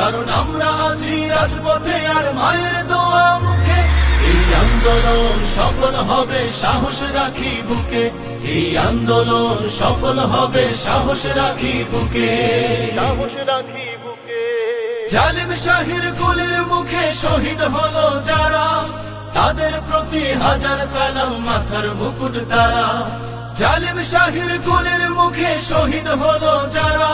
কারণ আমরা আছি রাজপথে আর মায়ের দোয়া মুখে। এই আন্দোলন সফল হবে সাহস রাখি বুকে। এই আন্দোলন সফল হবে সাহস রাখি বুকে। সাহস রাখি বুকে। জালিম শাহির গুলির মুখে শহীদ হলো যারা। তাদের প্রতি হাজার সালাম মাথার মুকুট তারা। জালিম শাহির গুলির মুখে শহীদ হলো যারা।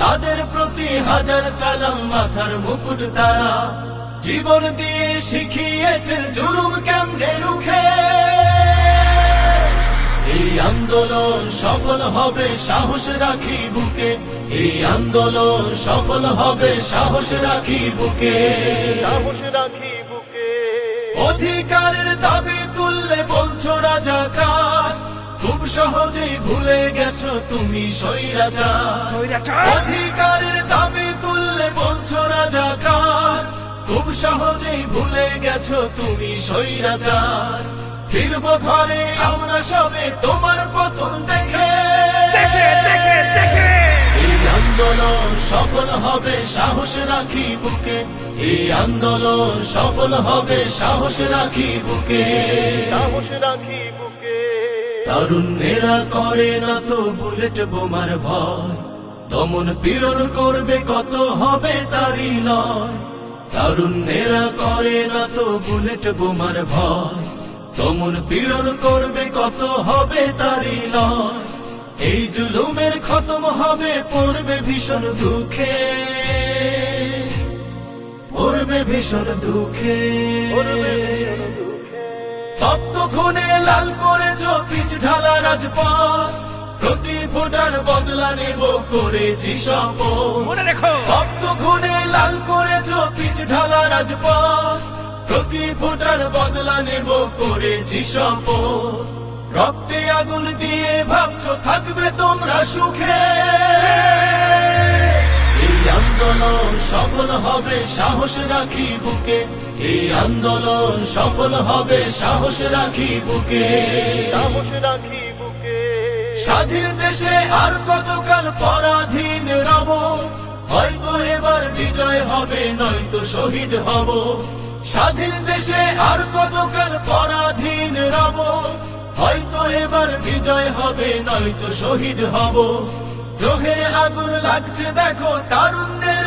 তাদের প্রতি হাজার সালাম মাথার মুকুট তারা। জীবন দিয়ে শিখিয়েছেন জুলুম কেমনে রুখে। এই আন্দোলন সফল হবে সাহস রাখি বুকে। এই আন্দোলন সফল হবে সাহস রাখি বুকে। সাহস রাখি বুকে। অধিকারের দাবি তুললে সহজেই ভুলে গেছো তুমি স্বৈরাচার। অধিকারের দাবি তুললে বলছো রাজাকার। খুব সহজেই ভুলে গেছো তুমি স্বৈরাচার। ফিরব ঘরে আমরা সবে তোমার পতন দেখে। আন্দোলন সফল হবে সাহস রাখি বুকে। এই আন্দোলন সফল হবে সাহস রাখি বুকে। সাহস রাখি বুকে। তারুণ্যেরা করে না তো বুলেট বোমার ভয়? দমন পীড়ন করবে কত হবে তারি লয়? তারুণ্যেরা করে না তো বুলেট বোমার ভয়? দমন পীড়ন করবে কত হবে তারি লয়? এই জুলুমের খতম হবে, পড়বে ভীষণ দুঃখে। পড়বে ভীষণ দুঃখে। তপ্ত খুনে লাল করেছ পিচ ঢালা রাজপথ। প্রতি ভোটার বদলা নেব করেছি মনে রেখো। খুনে লাল করেছ পিচ ঢালা রাজপথ। প্রতি ভোটার বদলা নেব করেছি শপথ। রক্তে আগুন দিয়ে ভাবছ থাকবে তোমরা সুখে। সফল হবে সাহস রাখি বুকে। এই আন্দোলন সফল হবে সাহস রাখি বুকে। সাহস রাখি বুকে। স্বাধীন দেশে আর কতকাল পরাধীন রব? হয়তো এবার বিজয় হবে নয়তো শহীদ হব। স্বাধীন দেশে আর কতকাল পরাধীন রব? হয়তো এবার বিজয় হবে নয়তো শহীদ হব। দ্রোহের আগুন লাগছে দেখো তারুণ্যের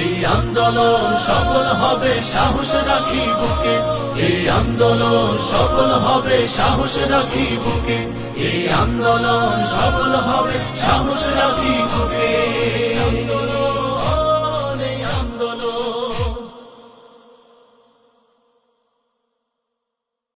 এই আন্দোলন সফল হবে, সাহস রাখি বুকে। এই আন্দোলন সফল হবে, সাহস রাখি বুকে। এই আন্দোলন সফল হবে, সাহস রাখি বুকে। আন্দোলন